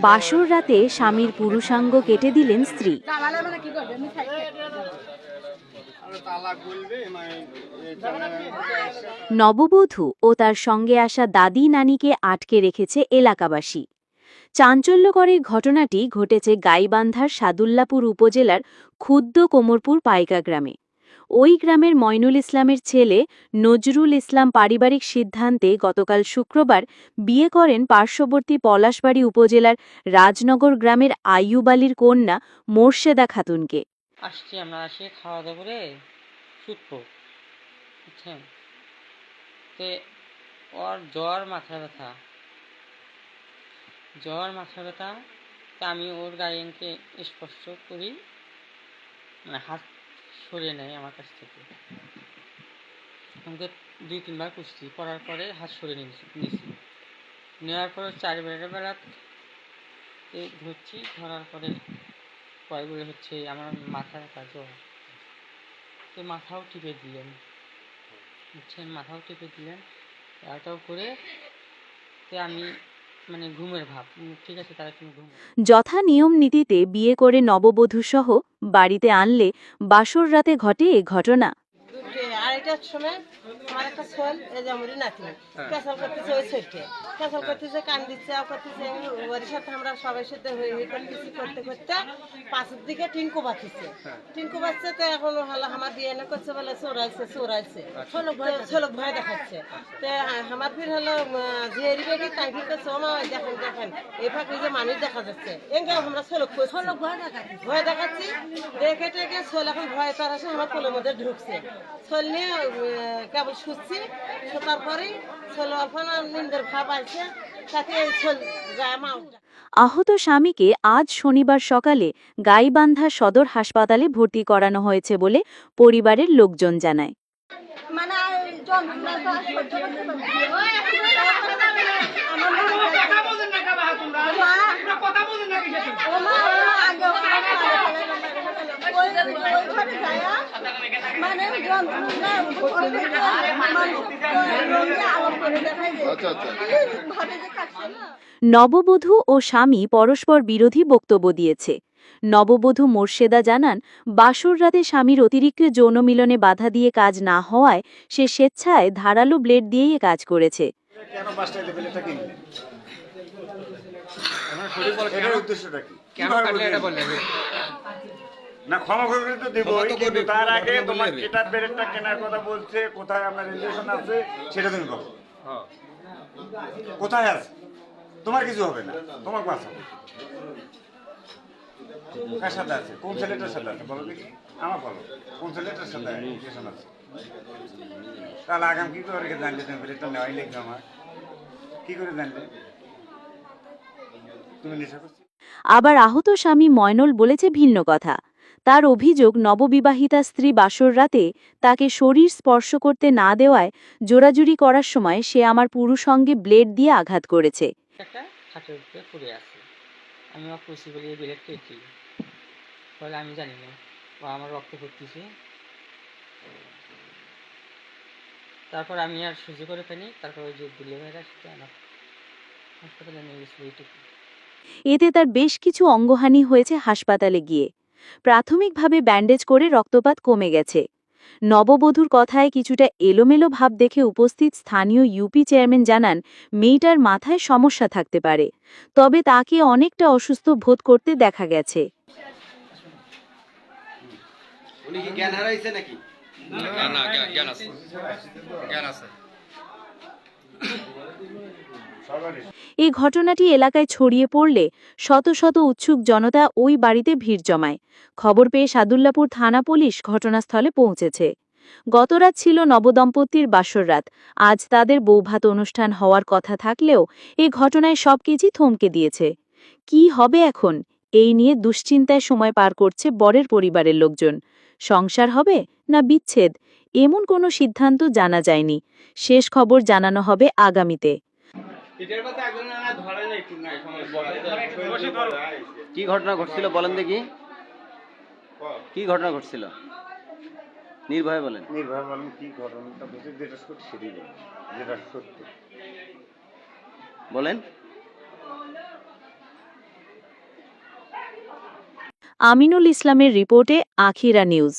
বাসর রাতে স্বামীর পুরুষাঙ্গ কেটে দিলেন স্ত্রী। নববধূ ও তার সঙ্গে আসা দাদি নানিকে আটকে রেখেছে এলাকাবাসী। চাঞ্চল্যকর এই ঘটনাটি ঘটেছে গাইবান্ধার সাদুল্লাপুর উপজেলার ক্ষুদ্র কোমরপুর পাইকা গ্রামে। ওই গ্রামের ময়নুল ইসলামের ছেলে নজরুল ইসলাম পারিবারিক সিদ্ধান্তে গতকাল শুক্রবার বিয়ে করেন পার্শ্ববর্তী পলাশবাড়ী উপজেলার রাজনগর গ্রামের আইয়ুব আলীর কন্যা মোর্শেদা খাতুনকে। তে ওর জ্বর মাথা ব্যথা। জ্বর মাথা ব্যথা। আমি ওর গার্ডিয়ানকে স্পর্শ করি। মানে হাত সরিয়ে নেয় আমার কাছ থেকে। আমাকে দুই, তিনবার কুস্তি করার পরে হাত সরিয়ে নিয়েছি নেওয়ার পরে চার বেলা বেলা ধরছি, ধরার পরে বলে হচ্ছে আমার মাথার জ্বর তো মাথাও টিপে দিলেন। বুঝছেন? মাথাও টিপে দিলেন। এটাও করে আমি মানে যথা নিয়ম নীতিতে বিয়ে করে নববধূসহ বাড়িতে আনলে বাসর রাতে ঘটে এ ঘটনা। আড়াইটার সময় আমার একটা ছোল এই যে আমরি নাতি ক্যাসাল করতেছে ওই ক্যাসাল করতেছে কান দিচ্ছে আও করতেছে ওর সাথে আমরা সবাই সাথে হয়ে হয়ে করতেছি করতে করতে পাশের দিকে টিনকু বাঁচিছে। টিনকু বাঁচছে তো এখন হলো আমার বিয়ে না করছে বলে চোরাইছে চোরাইছে। ছোলক ভয় ছোলক ভয় দেখাচ্ছে। তো আমার ফির হলো বেটি টাঙ্কি করছে ও মা দেখেন দেখেন এই ফাঁকে যে মানুষ দেখা যাচ্ছে। এঙ্গে আমরা ছোলক ছোলক ভয় দেখাচ্ছি। ভয় দেখাচ্ছি। দেখে টেকে ছোল এখন ভয় তার আসে আমার কোলের মধ্যে ঢুকছে। ছোল নিয়ে কেবল শুচ্ছি শোতার পরে ছোল অল্প নিন্দের ভাব আছে তাতে যায় মা আহত স্বামীকে আজ শনিবার সকালে গাইবান্ধা সদর হাসপাতালে ভর্তি করানো হয়েছে বলে পরিবারের লোকজন জানায়। মানে আর যন্ত্রণা তো আর সহ্য করতে পারছি না। আমার মা ও মা ও আগে ওখানে পারে ফেলে ওই ওই ঘরে যায়া মানে যন্ত্রণা মানুষ রঙে আলো করে দেখাই যায় ভাবে যে কাটছে না নববধূ ও স্বামী পরস্পর বিরোধী বক্তব্য দিয়েছে। নববধূ মোর্শেদা জানান বাসর রাতে স্বামীর অতিরিক্ত যৌন মিলনে বাধা দিয়ে কাজ না হওয়ায় সে স্বেচ্ছায় ধারালো ব্লেড দিয়েই কাজ করেছে। কেন না ক্ষমা করে তো দেবো কিন্তু তার আগে তোমার। কেটার বেরেটটা কেনার কথা বলছে কোথায় আপনার রিলেশন আছে সেটা তুমি বলো। হ্যাঁ। কোথায় আছে? তোমার কিছু হবে না তোমার বাস হবে। কার সাথে আছে? কোন ছেলেটার সাথে আছে? বলো দেখি। আমার বলো কোন ছেলেটার সাথে রিলেশন আছে? তাহলে আগাম কি করে রেখে জানলে তুমি বেরেটটা নেওয়াই লিখবে আমার? কি করে জানলে? তুমি নেশা করছ? আবার আহত স্বামী ময়নল বলেছে ভিন্ন কথা। তার অভিযোগ নববিবাহিতা স্ত্রী বাসর রাতে তাকে শরীর স্পর্শ করতে না দেওয়ায় জোরাজুরি করার সময় সে আমার পুরুষঙ্গে ব্লেড দিয়ে আঘাত করেছে। একটা খাটের উপরে পড়ে আছে। আমি খুশি বলে এই বেলেট কেটে বলে আমি জানি না বা আমার রক্ত পড়তেছে। তারপর আমি আর সহ্য করে ফেলি। তারপর ওই যে দিলে ভাইরা সেটা হাসপাতালে নিয়ে গেছিল এতে তার বেশ কিছু অঙ্গহানি হয়েছে হাসপাতালে গিয়ে। প্রাথমিকভাবে ব্যান্ডেজ করে রক্তপাত কমে গেছে। নববধূর কথায় কিছুটা এলোমেলো ভাব দেখে উপস্থিত স্থানীয় ইউপি চেয়ারম্যান জানান মেয়েটার মাথায় সমস্যা থাকতে পারে তবে তাকে অনেকটা অসুস্থ বোধ করতে দেখা গেছে। উনি কি জ্ঞান হারাইছে নাকি? না না এই ঘটনাটি এলাকায় ছড়িয়ে পড়লে শত শত উৎসুক জনতা ওই বাড়িতে ভিড় জমায়। খবর পেয়ে সাদুল্লাপুর থানা পুলিশ ঘটনাস্থলে পৌঁছেছে। গতরাত ছিল নবদম্পতির বাসররাত আজ তাদের বৌভাত অনুষ্ঠান হওয়ার কথা থাকলেও এই ঘটনায় সবকিছু থমকে দিয়েছে। কি হবে এখন? এই নিয়ে দুশ্চিন্তায় সময় পার করছে বরের পরিবারের লোকজন। সংসার হবে না বিচ্ছেদ? এমন কোনো সিদ্ধান্ত জানা যায়নি। শেষ খবর জানানো হবে আগামীতে। কি ঘটনা ঘটছিল বলেন দেখি। কি? ঘটনা ঘটছিল? নির্ভয়ে বলেন। নির্ভয়ে বলেন কি ঘটনাটা যেটা যেটা বলেন। আমিনুল ইসলামের রিপোর্টে আখিরা নিউজ।